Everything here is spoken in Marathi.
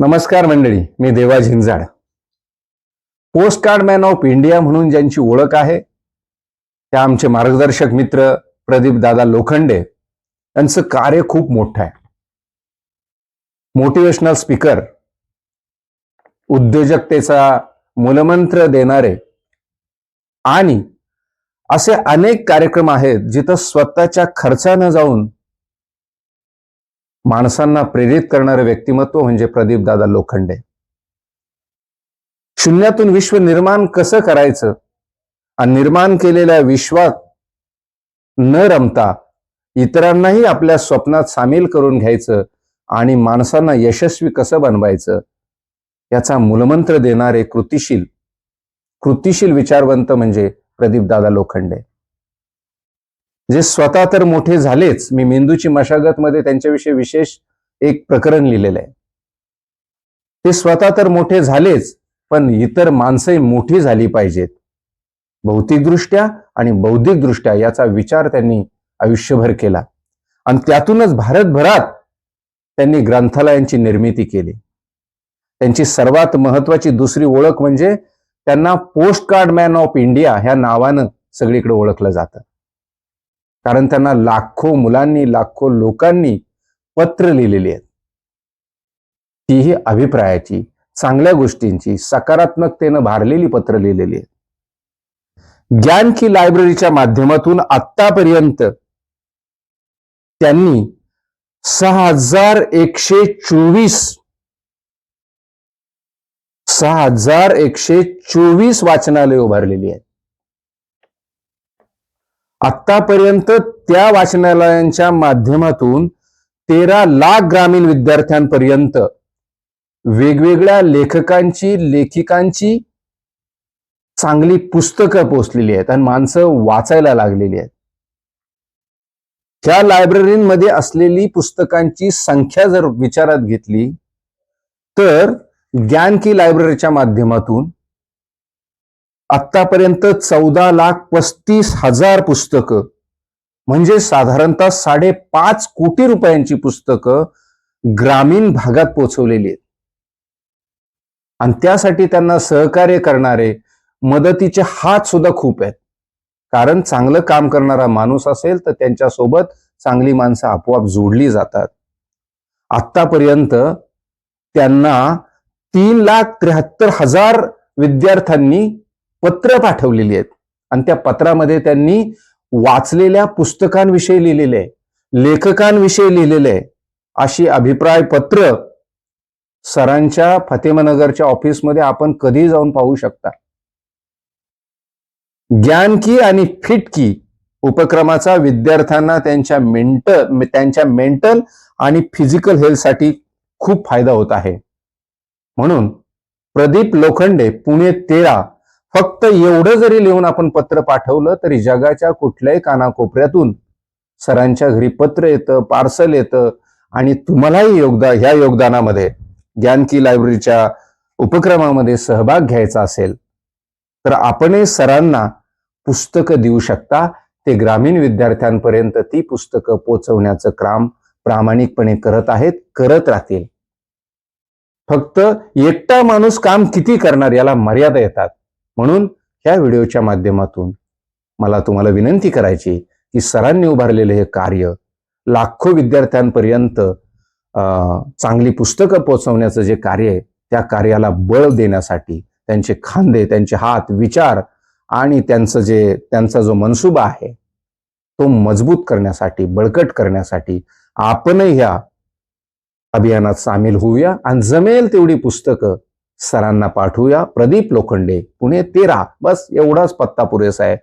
नमस्कार मंडळी मी Deva Zinjad post card man of India म्हणून ज्यांची ओळख आहे त्या आमचे मार्गदर्शक मित्र प्रदीप दादा लोखंडे यांचं कार्य खूप मोठं आहे. मोटिवेशनल स्पीकर उद्योजकतेचा मूलमंत्र देणारे आणि असे अनेक कार्यक्रम आहेत जिथं स्वतःच्या खर्चानं जाऊन माणसांना प्रेरित करणारे व्यक्तिमत्व म्हणजे प्रदीप दादा लोखंडे. शून्यातून विश्व निर्माण कसं करायचं आणि निर्माण केलेल्या विश्वात न रमता इतरांनाही आपल्या स्वप्नात सामील करून घ्यायचं आणि माणसांना यशस्वी कसं बनवायचं याचा मूलमंत्र देणारे कृतिशील कृतिशील विचारवंत म्हणजे प्रदीप दादा लोखंडे. जे स्वतः तर मोठे झालेच मी मेंदूची मशागत मध्ये त्यांच्याविषयी विशेष एक प्रकरण लिहिलेलं आहे ते स्वतः तर मोठे झालेच पण इतर माणसंही मोठी झाली पाहिजेत. भौतिकदृष्ट्या आणि बौद्धिकदृष्ट्या याचा विचार त्यांनी आयुष्यभर केला. आणि त्यातूनच भारतभरात त्यांनी ग्रंथालयांची निर्मिती केली. त्यांची सर्वात महत्वाची दुसरी ओळख म्हणजे त्यांना post card man of India ह्या नावानं सगळीकडे ओळखलं जातं. कारण त्यांना लाखो मुलांनी लाखो लोकांनी पत्र लिहिलेली आहेत. तीही अभिप्रायाची चांगल्या गोष्टींची सकारात्मकतेनं भारलेली पत्र लिहिलेली आहेत. ज्ञान की लायब्ररीच्या माध्यमातून आतापर्यंत त्यांनी सहा हजार एकशे चोवीस सहा हजार एकशे चोवीस वाचनालय उभारलेली आहेत. आतापर्यंत त्या वाचनालयांच्या माध्यमातून तेरा लाख ग्रामीण विद्यार्थ्यांपर्यंत वेगवेगळ्या लेखकांची लेखिकांची चांगली पुस्तकं पोचलेली आहेत आणि माणसं वाचायला लागलेली आहेत. ह्या लायब्ररीमध्ये असलेली पुस्तकांची संख्या जर विचारात घेतली तर ज्ञान की लायब्ररीच्या माध्यमातून आतापर्यंत चौदा लाख पस्तीस हजार पुस्तकं म्हणजे साधारणतः साडेपाच कोटी रुपयांची पुस्तकं ग्रामीण भागात पोहोचवलेली आहेत. आणि त्यासाठी त्यांना सहकार्य करणारे मदतीचे हात सुद्धा खूप आहेत. कारण चांगलं काम करणारा माणूस असेल तर त्यांच्यासोबत चांगली माणसं आपोआप जोडली जातात. आतापर्यंत त्यांना तीन लाख त्र्याहत्तर हजार विद्यार्थ्यांनी पत्र पाठवलेली आहेत. आणि त्या पत्रामध्ये त्यांनी वाचलेल्या पुस्तकांविषयी लिहिलेले आहे. लेखकांविषयी लिहिलेले आहे. अशी अभिप्राय पत्र सरांच्या फतेमनगरच्या ऑफिसमध्ये आपण कधी जाऊन पाहू शकता. ज्ञान की आणि फिट की उपक्रमाचा विद्यार्थ्यांना त्यांच्या मेंटल त्यांच्या मेंटल आणि फिजिकल हेल्थसाठी खूप फायदा होत आहे. म्हणून प्रदीप लोखंडे पुणे तेरा फक्त एवढं जरी लिहून आपण पत्र पाठवलं तरी जगाच्या कुठल्याही कानाकोपऱ्यातून सरांच्या घरी पत्र येतं पार्सल येतं आणि तुम्हालाही योगदान ह्या योगदानामध्ये ज्ञान की लायब्ररीच्या उपक्रमामध्ये सहभाग घ्यायचा असेल तर आपणही सरांना पुस्तकं देऊ शकता. ते ग्रामीण विद्यार्थ्यांपर्यंत ती पुस्तकं पोचवण्याचं काम प्रामाणिकपणे करत आहेत करत राहतील. फक्त एकटा माणूस काम किती करणार याला मर्यादा येतात. म्हणून ह्या व्हिडिओच्या माध्यमातून मला तुम्हाला विनंती करायची की सरांनी उभारलेले हे कार्य लाखो विद्यार्थ्यांपर्यंत चांगली पुस्तकं पोचवण्याचं जे कार्य आहे त्या कार्याला बळ देण्यासाठी त्यांचे खांदे त्यांचे हात विचार आणि त्यांचं जे त्यांचा जो मनसुबा आहे तो मजबूत करण्यासाठी बळकट करण्यासाठी आपणही ह्या अभियानात सामील होऊया. आणि जमेल तेवढी पुस्तकं सरांना पाठवूया. प्रदीप लोखंडे पुणे तेरा. बस एवढाच पत्ता पुरेसा आहे.